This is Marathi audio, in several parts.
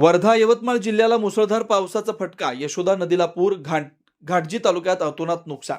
वर्धा यवतमाळ जिल्ह्याला मुसळधार पावसाचा फटका यशोदा नदीला पूर घाट घाटजी तालुक्यात अतोनात नुकसान.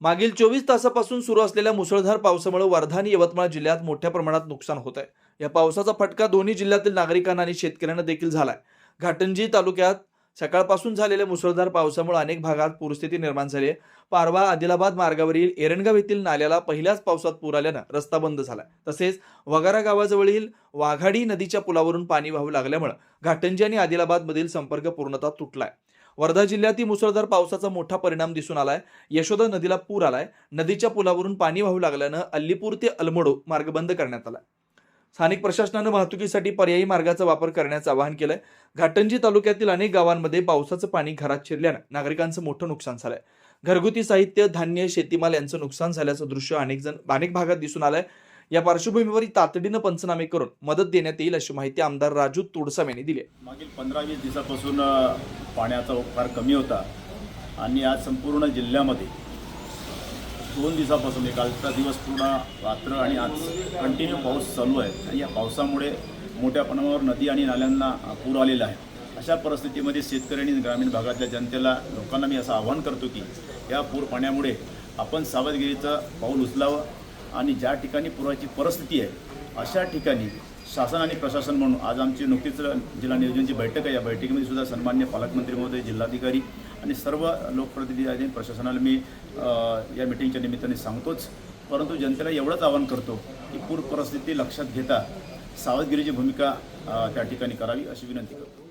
मागील चोवीस तासापासून सुरू असलेल्या मुसळधार पावसामुळे वर्धा आणि यवतमाळ जिल्ह्यात मोठ्या प्रमाणात नुकसान होत आहे या पावसाचा फटका दोन्ही जिल्ह्यातील नागरिकांना आणि शेतकऱ्यांना देखील झालाय. घाटंजी तालुक्यात सकाळपासून झालेल्या मुसळधार पावसामुळे अनेक भागात पूरस्थिती निर्माण झाली आहे. पारवा आदिलाबाद मार्गावरील एरणगाव येथील नाल्याला पहिल्याच पावसात पूर आल्यानं रस्ता बंद झाला. तसेच वगारा गावाजवळील वाघाडी नदीच्या पुलावरून पाणी वाहू लागल्यामुळे घाटंजी आणि आदिलाबादमधील संपर्क पूर्णतः तुटलाय. वर्धा जिल्ह्यातही मुसळधार पावसाचा मोठा परिणाम दिसून आलाय. यशोदा नदीला पूर आलाय. नदीच्या पुलावरून पाणी वाहू लागल्यानं अल्लीपूर ते अलमडो मार्ग बंद करण्यात आला. स्थानिक प्रशासनानं वाहतुकीसाठी पर्यायी मार्गाचा वापर करण्याचं आवाहन केलंय. घाटंजी तालुक्यातील अनेक गावांमध्ये पावसाचं पाणी घरात शिरल्यानं नागरिकांचं मोठं नुकसान झालंय. घरगुती साहित्य धान्य शेतीमाल यांचं नुकसान झाल्याचं दृश्य अनेक जण अनेक भागात दिसून आलंय. या पार्श्वभूमीवर तातडीनं पंचनामे करून मदत देण्यात येईल अशी माहिती आमदार राजू तोडसाम यांनी दिली मागील पंधरा वीस दिवसापासून पाण्याचा फार कमी होता आणि आज संपूर्ण जिल्ह्यामध्ये दोन दिवसापासून एक कालचा दिवस पूर्ण रात्र आणि आज कंटिन्यू पाऊस चालू आहे. आणि या पावसामुळे मोठ्या प्रमाणावर नदी आणि नाल्यांना पूर आलेला आहे. अशा परिस्थितीमध्ये शेतकरी आणि ग्रामीण भागातल्या जनतेला लोकांना मी असं आवाहन करतो की या पूर पाण्यामुळे आपण सावधगिरीचं पाऊल उचलावं आणि ज्या ठिकाणी पुराची परिस्थिती आहे अशा ठिकाणी शासन आणि प्रशासन म्हणून आज आमची नुकतीच जिल्हा नियोजनची बैठक आहे. या बैठकीमध्ये सुद्धा सन्मान्य पालकमंत्री महोदय जिल्हाधिकारी आणि सर्व लोकप्रतिनिधी आणि प्रशासनाला मी या मिटिंगच्या निमित्ताने सांगतोच. परंतु जनतेला एवढंच आवाहन करतो की पूर परिस्थिती लक्षात घेता सावधगिरीची भूमिका त्या ठिकाणी करावी अशी विनंती करतो.